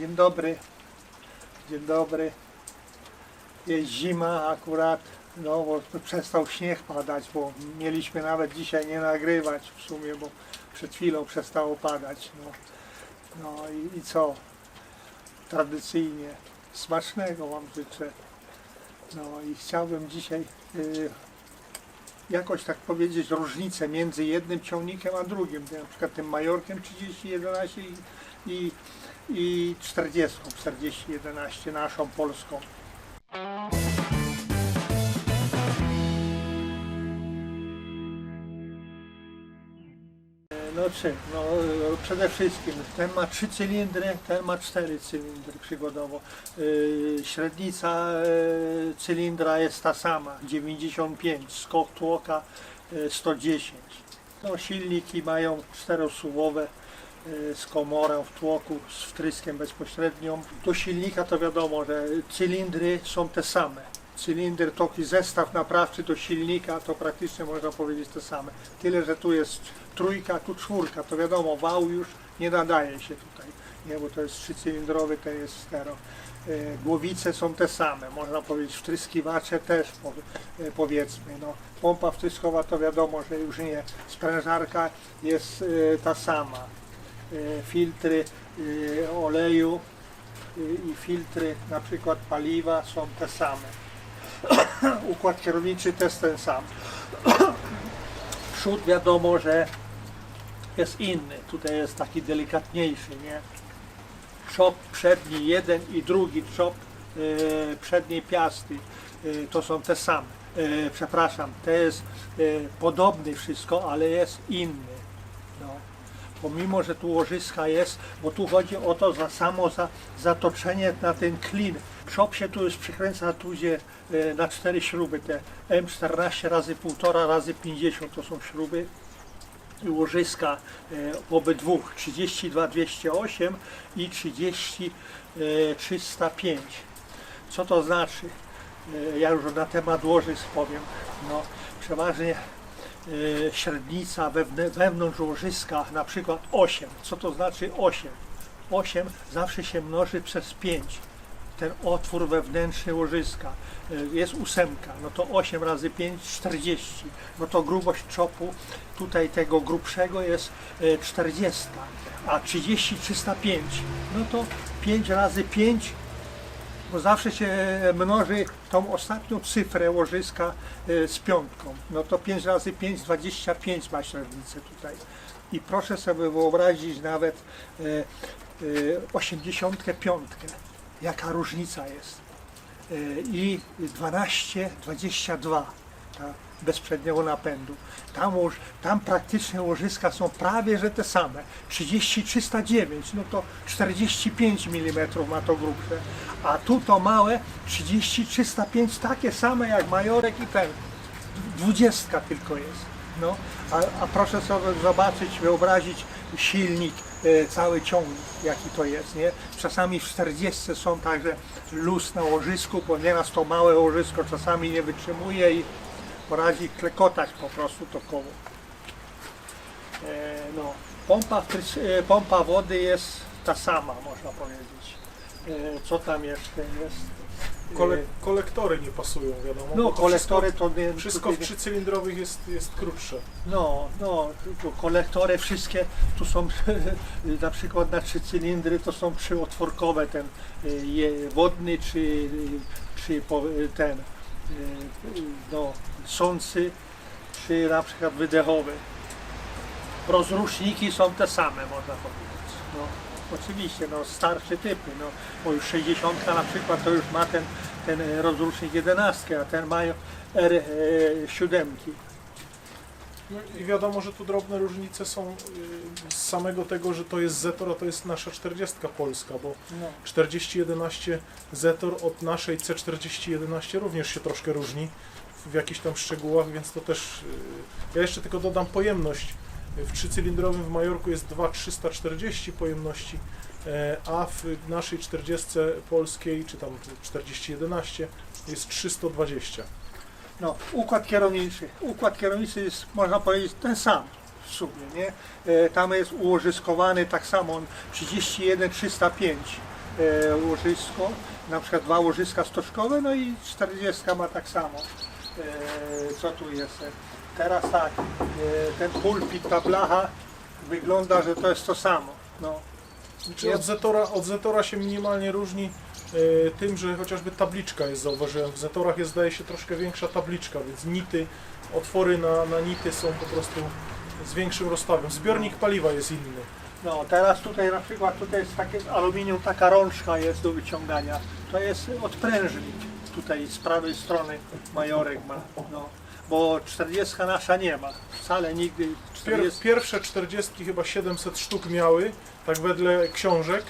Dzień dobry. Dzień dobry. Jest zima akurat, no bo przestał śnieg padać, bo mieliśmy nawet dzisiaj nie nagrywać w sumie, bo przed chwilą przestało padać. No, no i, i co? Tradycyjnie smacznego Wam życzę. No i chciałbym dzisiaj y, jakoś tak powiedzieć różnicę między jednym ciągnikiem a drugim, na przykład tym Majorkiem 3011 i, i, i 40, 4011 naszą polską. No czym? No e, przede wszystkim ten ma trzy cylindry, ten ma cztery cylindry przykładowo. Yy, średnica cylindra jest ta sama, 95, skok tłoka yy, 110. No silniki mają czterosuwowe z komorą w tłoku, z wtryskiem bezpośrednią. Do silnika to wiadomo, że cylindry są te same. Cylinder, toki, zestaw naprawczy do silnika to praktycznie można powiedzieć te same. Tyle, że tu jest trójka, tu czwórka, to wiadomo, wał już nie nadaje się tutaj, nie, bo to jest trzycylindrowy, ten jest stero. E, Głowice są te same, można powiedzieć, wtryskiwacze też e, powiedzmy. No. Pompa wtryskowa to wiadomo, że już nie. Sprężarka jest ta sama. E, Filtry e, oleju e, i filtry na przykład paliwa są te same. Układ kierowniczy też ten sam. Przód wiadomo, że jest inny. Tutaj jest taki delikatniejszy, nie? Trzop przedni jeden i drugi trzop e, przedniej piasty to są te same. Przepraszam, to jest podobny wszystko, ale jest inny. Pomimo, że tu łożyska jest, bo tu chodzi o to za samo za, zatoczenie na ten klin. Trzop się tu już przykręca tu gdzie e, na cztery śruby, te M14 razy 1,5 razy 50 to są śruby łożyska e, obydwu 32 208 i 30 e, 305. Co to znaczy? E, Ja już na temat łożysk powiem. No, przeważnie średnica wewnę- wewnątrz łożyska, na przykład 8. Co to znaczy 8? 8 zawsze się mnoży przez 5 ten otwór wewnętrzny łożyska. Y, Jest ósemka, no to 8 razy 5, 40. No to grubość czopu tutaj tego grubszego jest y, 40, a 30, 305. No to 5 razy 5, bo zawsze się mnoży tą ostatnią cyfrę łożyska y, z piątką. No to 5 razy 5, 25 ma średnicę tutaj. I proszę sobie wyobrazić nawet y, y, 85 jaka różnica jest. I 12, 22 ta, bezprzedniego napędu. Tam, tam praktycznie łożyska są prawie że te same. 30, 309, no to 45 mm ma to grubsze. A tu to małe 30, 305 takie same jak Majorek i ten. 20 tylko jest. No, a, a proszę sobie zobaczyć, wyobrazić silnik, e, cały ciągnik, jaki to jest, nie? Czasami w 40 są także luz na łożysku, bo nieraz to małe łożysko czasami nie wytrzymuje i poradzi klekotać po prostu to koło. E, no, pompa, e, pompa wody jest ta sama, można powiedzieć. E, co tam jeszcze jest? Kole, kolektory nie pasują, wiadomo. no, to kolektory to nie, Wszystko, wszystko w trzycylindrowych jest, jest krótsze. No, no, kolektory wszystkie, tu są na przykład na trzy cylindry, to są trzyotworkowe, ten wodny czy, czy ten, y, y, no, sący, czy na przykład wydechowy. Rozruszniki są te same, można powiedzieć. No, oczywiście, no, starsze typy, no, bo już 60 na przykład to już ma ten, ten rozrusznik 11, a ten mają R7. No I wiadomo, że tu drobne różnice są y, z samego tego, że to jest Zetor, a to jest nasza 40 polska, bo No. 4011 Zetor od naszej C4011 również się troszkę różni w jakichś tam szczegółach, więc to też... y, Ja jeszcze tylko dodam pojemność. W trzycylindrowym w Majorku jest 2,340 pojemności, e, a w naszej 40 polskiej, czy tam 4011 jest 320. No, układ kierowniczy. Układ kierowniczy jest, można powiedzieć, ten sam w sumie, nie? E, Tam jest ułożyskowany tak samo, on 31 305 e, łożysko, na przykład dwa łożyska stożkowe, no i 40 ma tak samo. E, co tu jest? Teraz tak, ten pulpit, ta blacha wygląda, że to jest to samo. No. Czy od Zetora, od Zetora się minimalnie różni tym, że chociażby tabliczka jest, zauważyłem. W Zetorach jest, zdaje się, troszkę większa tabliczka, więc nity, otwory na, na nity są po prostu z większym rozstawem. Zbiornik paliwa jest inny. No, teraz tutaj na przykład tutaj jest takie z aluminium, taka rączka jest do wyciągania. To jest odprężnik tutaj z prawej strony majorek ma. No, bo 40 nasza nie ma. Wcale nigdy Pier, 40. pierwsze 40 chyba 700 sztuk miały, tak wedle książek.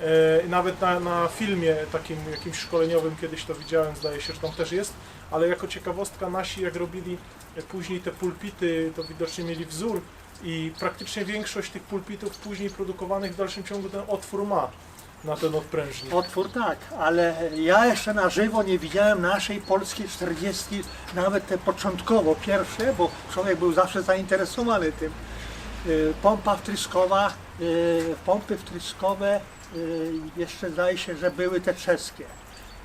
E, nawet na, na filmie takim jakimś szkoleniowym kiedyś to widziałem, zdaje się, że tam też jest. Ale jako ciekawostka nasi jak robili e, później te pulpity, to widocznie mieli wzór i praktycznie większość tych pulpitów później produkowanych w dalszym ciągu ten otwór ma na ten odprężnik. Otwór tak, ale ja jeszcze na żywo nie widziałem naszej polskiej 40, nawet te początkowo pierwsze, bo człowiek był zawsze zainteresowany tym. Y, Pompa wtryskowa, pompy wtryskowe jeszcze zdaje się, że były te czeskie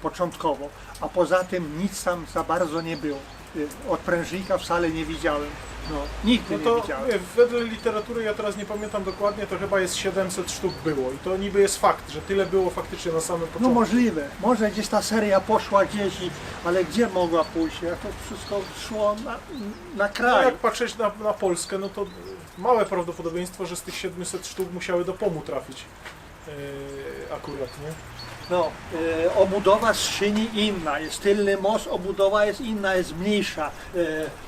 początkowo, a poza tym nic tam za bardzo nie było. Y, Odprężnika wcale nie widziałem. No, nigdy No to nie widziałem. nie, wedle literatury, ja teraz nie pamiętam dokładnie, to chyba jest 700 sztuk było i to niby jest fakt, że tyle było faktycznie na samym No początku. możliwe, może gdzieś ta seria poszła gdzieś, ale gdzie mogła pójść? Jak to wszystko szło na, na No, kraj. jak patrzeć na, na Polskę, no to małe prawdopodobieństwo, że z tych 700 sztuk musiały do POMu trafić. Yy, akurat, nie? No, e, obudowa skrzyni inna, jest tylny most, obudowa jest inna, jest mniejsza. E,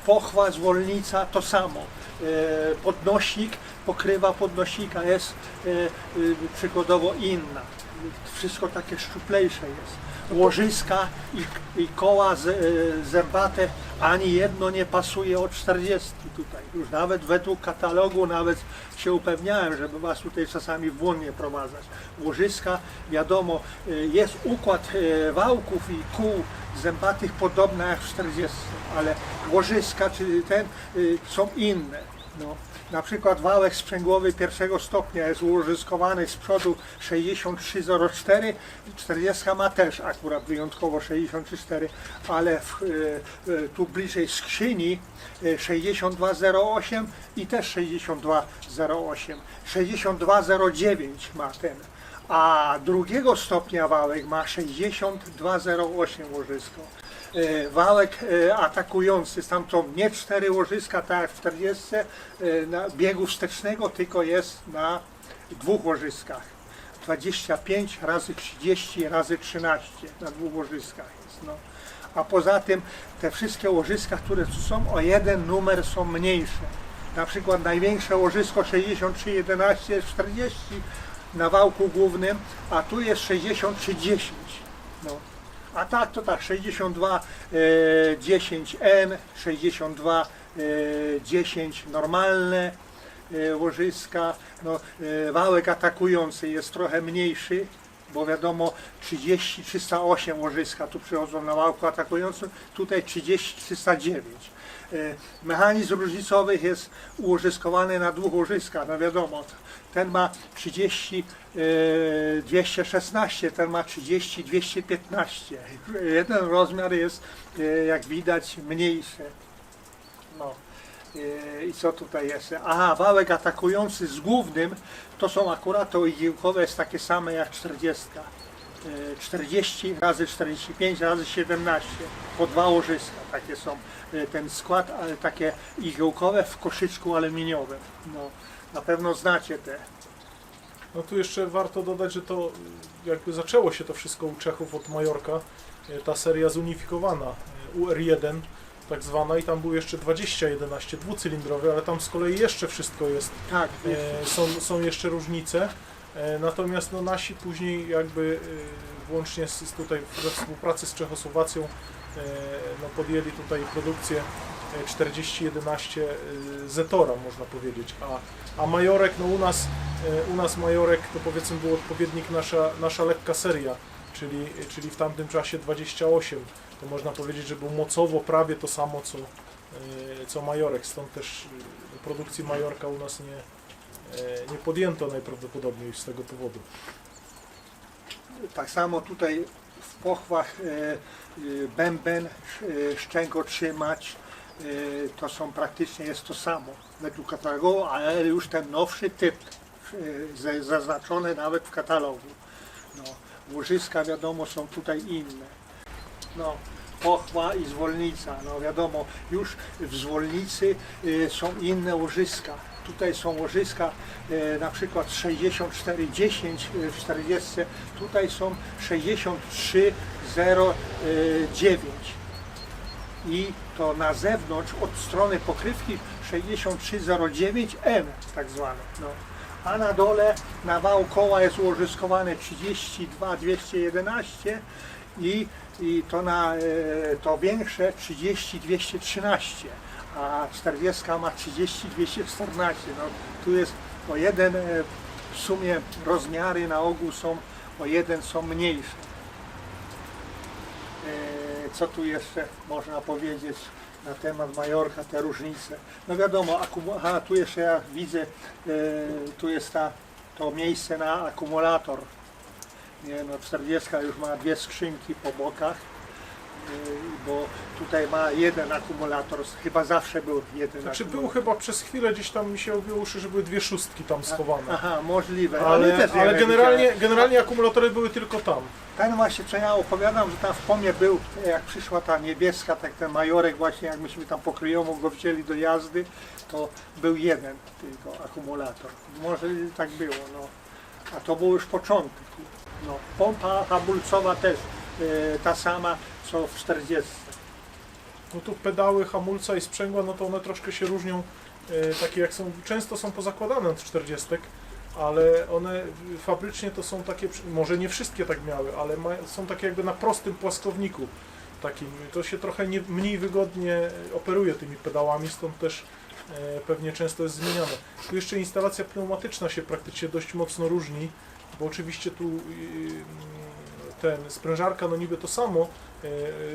pochwa, zwolnica to samo. E, podnośnik, pokrywa podnośnika jest e, e, przykładowo inna. Wszystko takie szczuplejsze jest. Łożyska i, i koła z, e, zębate, ani jedno nie pasuje od 40 tutaj. Już nawet według katalogu nawet się upewniałem, żeby was tutaj czasami w błąd nie prowadzać. Łożyska, wiadomo, e, jest układ e, wałków i kół zębatych podobny jak w 40, ale łożyska, czyli ten, są inne. No. Na przykład wałek sprzęgłowy pierwszego stopnia jest ułożyskowany z przodu 6304, 40 ma też akurat wyjątkowo 63, ale w, e, e, tu bliżej skrzyni e, 6208 i też 6208. 6209 ma ten. A drugiego stopnia wałek ma 6208 łożysko. E, Wałek e, atakujący, tam są nie cztery łożyska, tak jak w 40 e, na biegu wstecznego, tylko jest na dwóch łożyskach. 25 razy 30 razy 13 na dwóch łożyskach jest. No. A poza tym te wszystkie łożyska, które tu są, o jeden numer są mniejsze. Na przykład największe łożysko 6311 jest 40 na wałku głównym, a tu jest 6310. No. A tak to tak 62 e, 10N, 62 e, 10 normalne e, łożyska. No, e, wałek atakujący jest trochę mniejszy, bo wiadomo 30 308 łożyska tu przychodzą na wałku atakującym, tutaj 30 309. E, Mechanizm różnicowych jest ułożyskowany na dwóch łożyskach, no wiadomo, ten ma 30 e, 216, ten ma 30 215. Jeden rozmiar jest, e, jak widać, mniejszy. No. E, I co tutaj jest? Aha, wałek atakujący z głównym to są akurat to igiełkowe jest takie same jak 40. E, 40 razy 45 razy 17 po dwa łożyska takie są e, ten skład ale takie igiełkowe w koszyczku aluminiowym no, na pewno znacie te. No tu jeszcze warto dodać, że to y, jakby zaczęło się to wszystko u Czechów od Majorka, y, ta seria zunifikowana, y, UR1 tak zwana i tam był jeszcze 2011 dwucylindrowy, ale tam z kolei jeszcze wszystko jest tak E, są, są jeszcze różnice, e, natomiast no, nasi później jakby e, włącznie z, z tutaj we współpracy z Czechosłowacją e, no, podjęli tutaj produkcję 4011 e, Zetora można powiedzieć, a, a Majorek, no u nas, e, u nas Majorek to powiedzmy był odpowiednik nasza, nasza lekka seria, czyli, czyli w tamtym czasie 28, to można powiedzieć, że był mocowo prawie to samo co, e, co Majorek, stąd też produkcji Majorka u nas nie, nie podjęto najprawdopodobniej z tego powodu. tak samo tutaj w pochwach bęben, szczęko trzymać, to są praktycznie jest to samo według katalogu, ale już ten nowszy typ za- zaznaczony nawet w katalogu. No, łożyska wiadomo są tutaj inne. No, pochwa i zwolnica, no wiadomo, już w zwolnicy e, są inne łożyska. Tutaj są łożyska na przykład 6410 e, w 40, tutaj są 6309 i to na zewnątrz od strony pokrywki 6309M tak zwane. No. A na dole na wał koła jest ułożyskowane 32211 i, i to na e, to większe 30213, a 40 ma 30214. No, tu jest o jeden e, w sumie rozmiary na ogół są o jeden są mniejsze. Co tu jeszcze można powiedzieć na temat Majorka, te różnice? No wiadomo, aha, tu jeszcze ja widzę, e, tu jest ta, to miejsce na akumulator. Nie, no 40 już ma dwie skrzynki po bokach, bo tutaj ma jeden akumulator, chyba zawsze był jeden Znaczy był chyba przez chwilę gdzieś tam mi się obiło uszy, że były dwie szóstki tam schowane. Aha, możliwe. Ale, ale nie generalnie, generalnie akumulatory były tylko tam. Ten właśnie, co ja opowiadam, że tam w Pomie był, jak przyszła ta niebieska, tak ten majorek właśnie, jak myśmy tam pokryjomu go wzięli do jazdy, to był jeden tylko akumulator. Może tak było, no. A to był już początek. No. Pompa hamulcowa też e, ta sama, co w 40. No tu pedały, hamulca i sprzęgła, no to one troszkę się różnią, e, takie jak są, często są pozakładane od 40, ale one fabrycznie to są takie, może nie wszystkie tak miały, ale ma, są takie jakby na prostym płaskowniku takim. To się trochę nie, mniej wygodnie operuje tymi pedałami, stąd też e, pewnie często jest zmieniane. Tu jeszcze instalacja pneumatyczna się praktycznie dość mocno różni, bo oczywiście tu ten sprężarka, no niby to samo, e,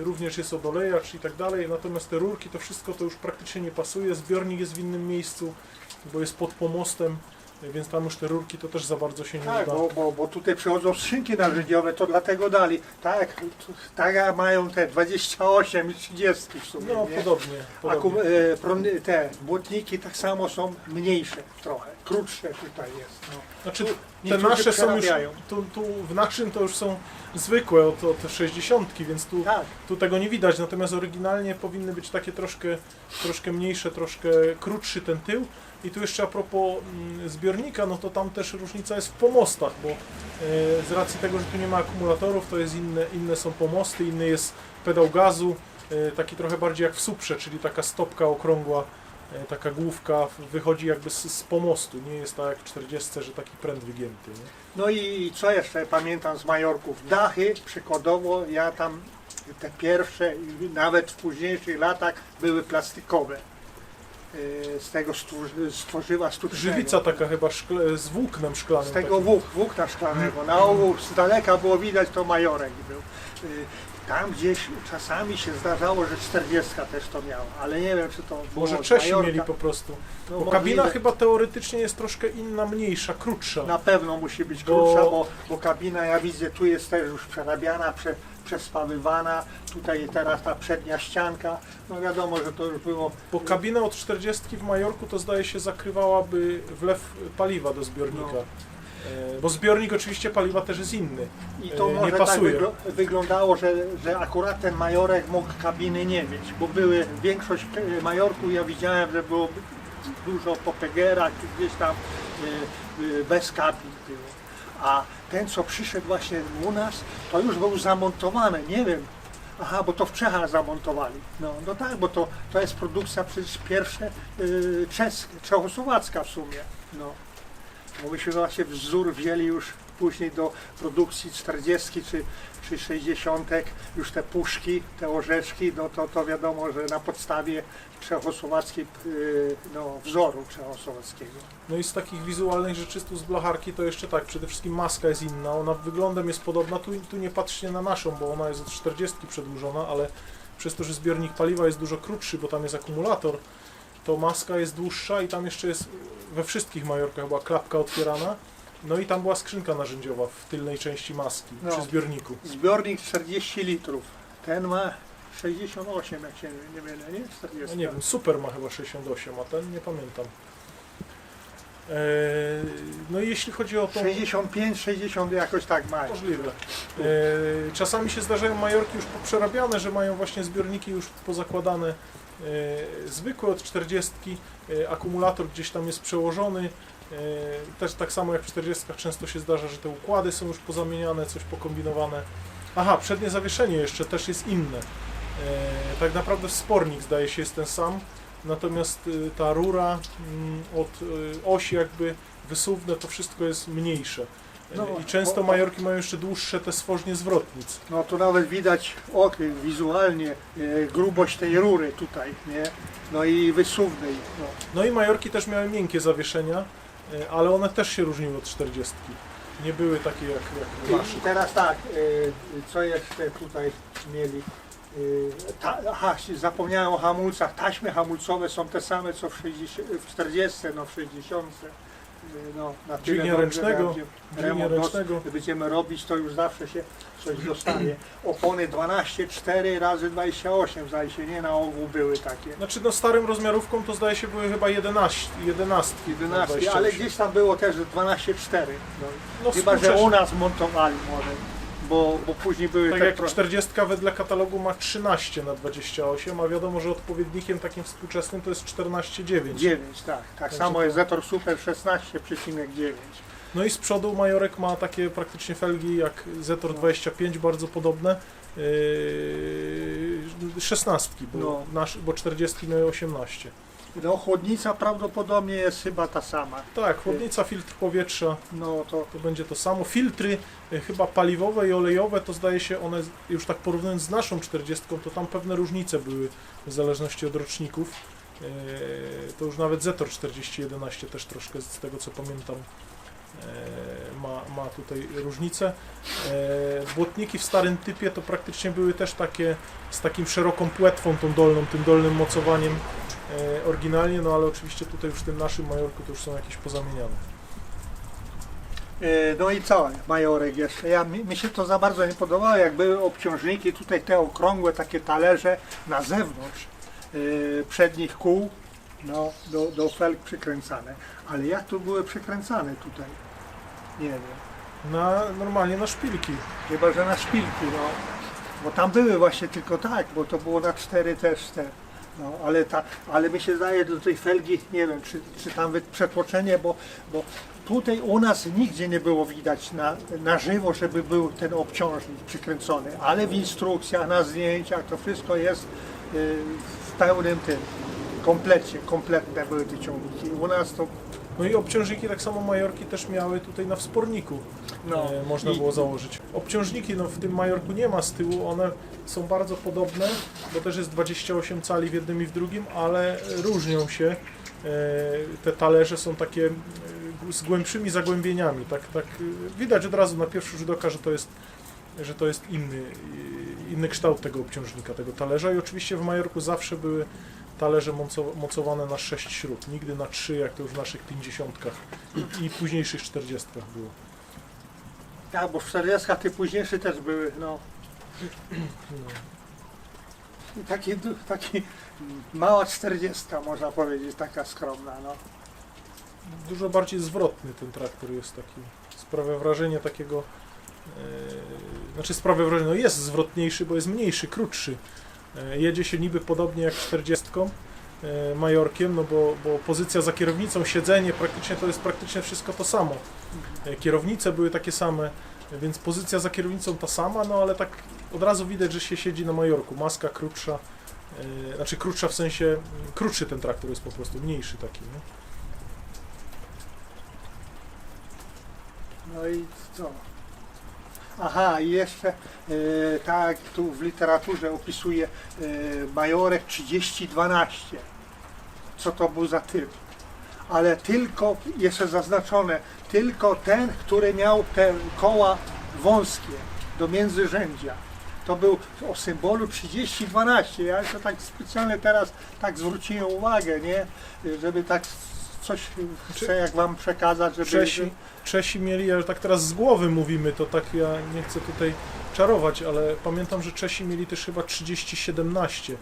również jest odolejacz i tak dalej, natomiast te rurki, to wszystko to już praktycznie nie pasuje, zbiornik jest w innym miejscu, bo jest pod pomostem, e, więc tam już te rurki to też za bardzo się nie Tak, uda. bo, bo, bo tutaj przychodzą skrzynki narzędziowe, to dlatego dali. Tak, tak mają te 28 i 30 w sumie. No nie? podobnie, podobnie. e, prądy- te błotniki tak samo są mniejsze trochę, krótsze tutaj jest. No. Znaczy tu te nasze są już, tu, tu w naszym to już są zwykłe od, od 60, więc tu Tak, Tu tego nie widać, natomiast oryginalnie powinny być takie troszkę, troszkę mniejsze, troszkę krótszy ten tył. I tu jeszcze a propos mm, zbiornika, no to tam też różnica jest w pomostach, bo e, z racji tego, że tu nie ma akumulatorów, to jest inne, inne są pomosty, inny jest pedał gazu, e, taki trochę bardziej jak w suprze, czyli taka stopka okrągła, taka główka wychodzi jakby z, z pomostu, nie jest tak jak w 40, że taki pręt wygięty. Nie? no i co jeszcze pamiętam z Majorków? Dachy, przykładowo ja tam te pierwsze i nawet w późniejszych latach były plastikowe. E, Z tego stworzywa sztucznego. Żywica taka chyba szkle, z włóknem szklanym. Z tego takim. włók, włókna szklanego. Na ogół z daleka było widać, to majorek był. Tam gdzieś czasami się zdarzało, że 40 też to miała, ale nie wiem czy to było Może z Czesi Majorka. mieli po prostu. No, Bo możliwe. kabina chyba teoretycznie jest troszkę inna, mniejsza, krótsza. Na pewno musi być Bo- krótsza, bo, bo kabina ja widzę tu jest też już przerabiana, prze, przespawywana. Tutaj teraz ta przednia ścianka. No wiadomo, że to już było. Bo kabina od 40 w Majorku to zdaje się zakrywałaby wlew paliwa do zbiornika. E, Bo zbiornik oczywiście paliwa też jest inny. I to E, nie może tak pasuje. wygl wyglądało, że, że akurat ten majorek mógł kabiny nie mieć, bo były większość e, majorków ja widziałem, że było dużo po Pegerach, gdzieś tam bez kabin było. A ten co przyszedł właśnie u nas, to już był zamontowany, nie wiem. Aha, bo to w Czechach zamontowali. No, no tak, bo to, to jest produkcja przecież pierwsze y, czeskie, czechosłowacka w sumie. No. Bo myśmy właśnie wzór wzięli już później do produkcji 40 czy, czy 60 już te puszki, te orzeszki, no to, to wiadomo, że na podstawie czechosłowackiej y, no, wzoru czechosłowackiego. No i z takich wizualnych rzeczy tu z blacharki to jeszcze tak, przede wszystkim maska jest inna, ona wyglądem jest podobna, tu, tu nie patrzcie na naszą, bo ona jest od 40 przedłużona, ale przez to, że zbiornik paliwa jest dużo krótszy, bo tam jest akumulator, to maska jest dłuższa i tam jeszcze jest we wszystkich Majorkach chyba klapka otwierana No i tam była skrzynka narzędziowa w tylnej części maski, No. przy zbiorniku. Zbiornik 40 litrów. Ten ma 68, jak się nie mylę, nie? 40. No nie wiem, super ma chyba 68, a ten nie pamiętam. Eee, no i jeśli chodzi o to... 65, 60 jakoś tak mają. Możliwe. E, czasami się zdarzają majorki już poprzerabiane, że mają właśnie zbiorniki już pozakładane e, zwykłe od 40. E, akumulator gdzieś tam jest przełożony. E, też tak samo jak w 40 często się zdarza, że te układy są już pozamieniane, coś pokombinowane. Aha, przednie zawieszenie jeszcze też jest inne. Tak naprawdę wspornik zdaje się jest ten sam, natomiast ta rura mm, od osi jakby wysuwne to wszystko jest mniejsze. No, I często Majorki mają jeszcze dłuższe te swożnie zwrotnic. No tu nawet widać ok, wizualnie e, grubość tej rury tutaj, nie? No i wysuwnej. No. No i Majorki też miały miękkie zawieszenia, e, ale one też się różniły od 40. Nie były takie jak, jak nasze. I teraz tak, e, co jeszcze tutaj mieli? E, Ta, aha, zapomniałem o hamulcach. Taśmy hamulcowe są te same co w, 60, w 40, no w 60. No, na tyle Dźwignia dobrze, ręcznego, że jak Dźwignia remont ręcznego. będziemy robić, to już zawsze się coś dostanie. Opony 12, 4 razy 28 zdaje się, nie na ogół były takie. Znaczy no starym rozmiarówką to zdaje się były chyba 11, 11. 11, ale gdzieś tam było też 12, 4. No, no, chyba, że współcześnie. u nas montowali może, bo, bo później były Tak te jak pro- 40 wedle katalogu ma 13 na 28, a wiadomo, że odpowiednikiem takim współczesnym to jest 14,9. 9, tak. Tak Także samo jest Zetor Super 16,9. No i z przodu Majorek ma takie praktycznie felgi jak Zetor 25, bardzo podobne. Yy, 16, bo, No. nasz, bo 40 miały 18. No chłodnica prawdopodobnie jest chyba ta sama. Tak, chłodnica, filtr powietrza No to to będzie to samo. Filtry y, chyba paliwowe i olejowe to zdaje się one, z- już tak porównując z naszą 40, to tam pewne różnice były w zależności od roczników. Yy, To już nawet Zetor 4011 też troszkę z tego co pamiętam ma, ma tutaj różnice. Yy, Błotniki w starym typie to praktycznie były też takie z takim szeroką płetwą tą dolną, tym dolnym mocowaniem yy, oryginalnie, no ale oczywiście tutaj już w tym naszym Majorku to już są jakieś pozamieniane. E, No i co, Majorek jeszcze. Ja, mi, mi się to za bardzo nie podobało, jak były obciążniki, tutaj te okrągłe takie talerze na zewnątrz e, przednich kół, no, do, do felg przykręcane. Ale jak tu były przykręcane tutaj? Nie wiem. Na, normalnie na szpilki. Chyba, że na szpilki, no. Bo tam były właśnie tylko tak, bo to było na cztery też te. No, ale, ta, ale mi się zdaje do tej felgi, nie wiem, czy, czy tam wy- przetłoczenie, bo, bo tutaj u nas nigdzie nie było widać na, na żywo, żeby był ten obciążnik przykręcony, ale w instrukcjach, na zdjęciach to wszystko jest y, w pełnym tym komplecie, kompletne były te ciągniki. U nas to No i obciążniki tak samo Majorki też miały tutaj na wsporniku. no, e, można i- było założyć. Obciążniki no, w tym Majorku nie ma z tyłu, one są bardzo podobne, bo też jest 28 cali w jednym i w drugim, ale różnią się. E, Te talerze są takie e, z głębszymi zagłębieniami. Tak, tak e, widać od razu na pierwszy rzut oka, że to jest, że to jest inny, e, inny kształt tego obciążnika, tego talerza. I oczywiście w Majorku zawsze były talerze moco- mocowane na 6 śrub, nigdy na 3, jak to już w naszych 50 i, i późniejszych 40 było. Tak, bo w 40 te późniejsze też były, no. No. I taki, du- taki mała 40 można powiedzieć, taka skromna, no. Dużo bardziej zwrotny ten traktor jest taki. Sprawia wrażenie takiego. E, znaczy sprawia wrażenie, no jest zwrotniejszy, bo jest mniejszy, krótszy. E, jedzie się niby podobnie jak 40 e, Majorkiem, no bo, bo pozycja za kierownicą, siedzenie, praktycznie to jest praktycznie wszystko to samo. E, kierownice były takie same, więc pozycja za kierownicą ta sama, no ale tak od razu widać, że się siedzi na Majorku. Maska krótsza, e, znaczy krótsza w sensie, mm, krótszy ten traktor jest po prostu, mniejszy taki. Nie? No i co? Aha, i jeszcze, e, tak tu w literaturze opisuje e, Majorek 3012. Co to był za typ? Ale tylko, jeszcze zaznaczone, tylko ten, który miał te koła wąskie do międzyrzędzia. To był o symbolu 3012. Ja to tak specjalnie teraz tak zwróciłem uwagę, nie? Żeby tak coś chcę jak wam przekazać, żeby... Czesi, Czesi mieli, ja tak teraz z głowy mówimy, to tak ja nie chcę tutaj czarować, ale pamiętam, że Czesi mieli też chyba 3017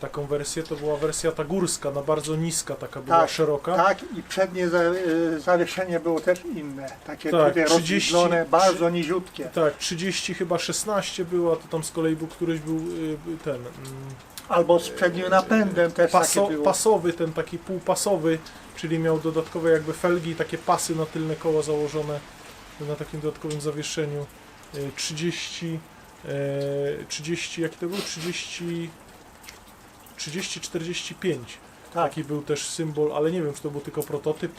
taką wersję, to była wersja ta górska, na bardzo niska, taka była Tak, szeroka. Tak, i przednie za, y, zawieszenie było też inne, takie Tak, tutaj 30 rozwidlone, bardzo niziutkie. Tak, 30 chyba 16 było, a to tam z kolei był któryś był y, ten mm, Albo z przednim napędem też paso, takie było. pasowy, ten taki półpasowy, czyli miał dodatkowe jakby felgi i takie pasy na tylne koła założone na takim dodatkowym zawieszeniu. Y, 30, e, 30, jaki to był? 30, 30, 45. tak. Taki był też symbol, ale nie wiem, czy to był tylko prototyp,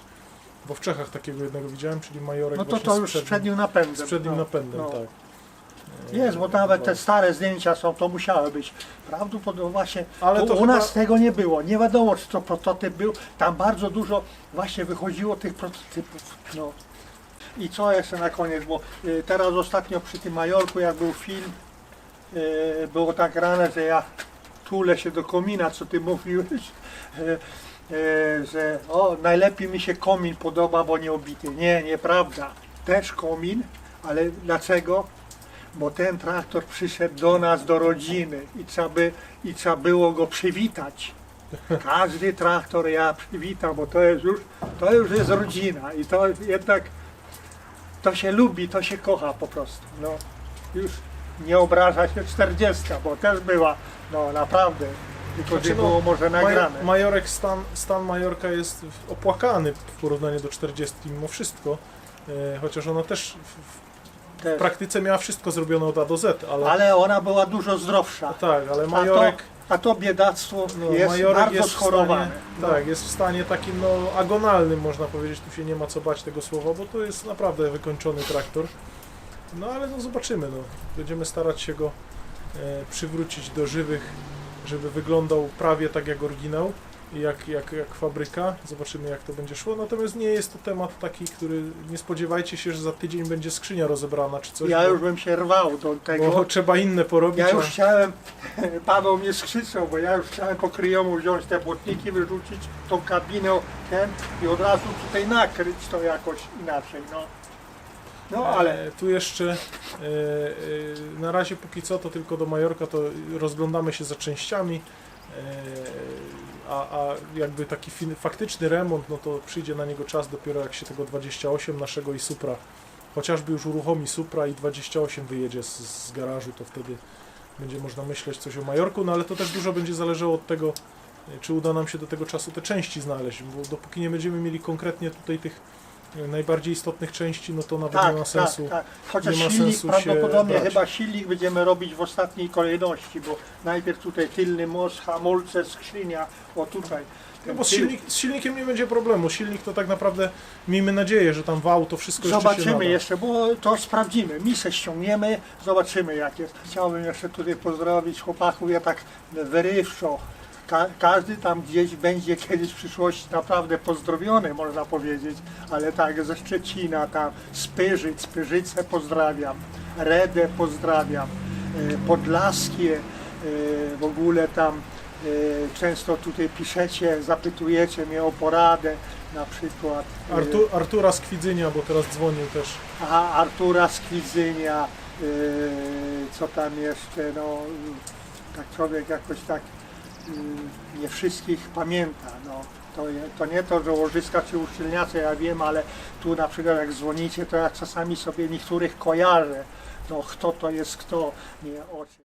bo w Czechach takiego jednego widziałem, czyli Majorek No to to już z przednim, przednim napędem. z przednim no, napędem, no. tak. Jest, bo nawet te stare zdjęcia są, to musiały być. Prawdopodobnie właśnie Ale to u chyba- nas tego nie było. Nie wiadomo, czy to prototyp był. Tam bardzo dużo właśnie wychodziło tych prototypów. No. I co jeszcze na koniec, bo y, teraz ostatnio przy tym Majorku, jak był film, y, było tak grane, że ja tulę się do komina, co ty mówiłeś, y, y, że o, najlepiej mi się komin podoba, bo nie obity. Nie, nieprawda. Też komin, ale dlaczego? Bo ten traktor przyszedł do nas, do rodziny i trzeba, by, i trzeba było go przywitać. Każdy traktor ja przywitam, bo to jest już, to już jest rodzina i to jednak to się lubi, to się kocha po prostu. No, już nie obraża się 40, bo też była, no naprawdę, tylko Znaczy, no, było może nagrane. Maj- Majorek stan, stan Majorka jest opłakany w porównaniu do 40 mimo wszystko. E, chociaż ona też w, w praktyce miała wszystko zrobione od A do Z, ale, Ale ona była dużo zdrowsza. tak, ale A to, Majorek, a to biedactwo no, jest Majorek bardzo jest w schorowane. stanie, No. tak, jest w stanie takim no, agonalnym można powiedzieć, tu się nie ma co bać tego słowa, bo to jest naprawdę wykończony traktor. No ale no zobaczymy, no. będziemy starać się go e, przywrócić do żywych, żeby wyglądał prawie tak jak oryginał jak, jak, jak fabryka. Zobaczymy jak to będzie szło. Natomiast nie jest to temat taki, który nie spodziewajcie się, że za tydzień będzie skrzynia rozebrana czy coś. Ja bo, już bym się rwał do tego. bo trzeba inne porobić. Ja już a- chciałem, Paweł mnie skrzyczał, bo ja już chciałem po kryjomu wziąć te błotniki, wyrzucić tą kabinę ten i od razu tutaj nakryć to jakoś inaczej, no. No ale E, Tu jeszcze e, e, na razie póki co to tylko do Majorka to rozglądamy się za częściami. E, A, a jakby taki faktyczny remont, no to przyjdzie na niego czas dopiero jak się tego 28 naszego i Supra, chociażby już uruchomi Supra i 28 wyjedzie z, z garażu, to wtedy będzie można myśleć coś o Majorku, no ale to też dużo będzie zależało od tego, e, czy uda nam się do tego czasu te części znaleźć, bo dopóki nie będziemy mieli konkretnie tutaj tych najbardziej istotnych części, no to nawet tak, nie ma sensu. tak, tak. Chociaż nie ma silnik sensu prawdopodobnie chyba silnik będziemy robić w ostatniej kolejności, bo najpierw tutaj tylny most, hamulce, skrzynia, o tutaj. No bo z, silnik, z silnikiem nie będzie problemu. Silnik to tak naprawdę, miejmy nadzieję, że tam wał to wszystko jeszcze się Zobaczymy jeszcze, bo to sprawdzimy. Misę ściągniemy, zobaczymy jak jest. Chciałbym jeszcze tutaj pozdrowić chłopaków, ja tak wyrywczo. Ka każdy tam gdzieś będzie kiedyś w przyszłości naprawdę pozdrowiony, można powiedzieć, ale tak ze Szczecina, tam z Pyrzyc, Pyrzyce pozdrawiam, Redę pozdrawiam, e, Podlaskie, e, w ogóle tam e, często tutaj piszecie, zapytujecie mnie o poradę, na przykład. Artu, Artura z Kwidzynia, bo teraz dzwonił też. Aha, Artura z Kwidzynia, yy, co tam jeszcze, no tak człowiek jakoś tak nie wszystkich pamięta, no. To, to nie to, że łożyska czy uszczelniacze, ja wiem, ale tu na przykład jak dzwonicie, to ja czasami sobie niektórych kojarzę, no kto to jest kto, nie oczy.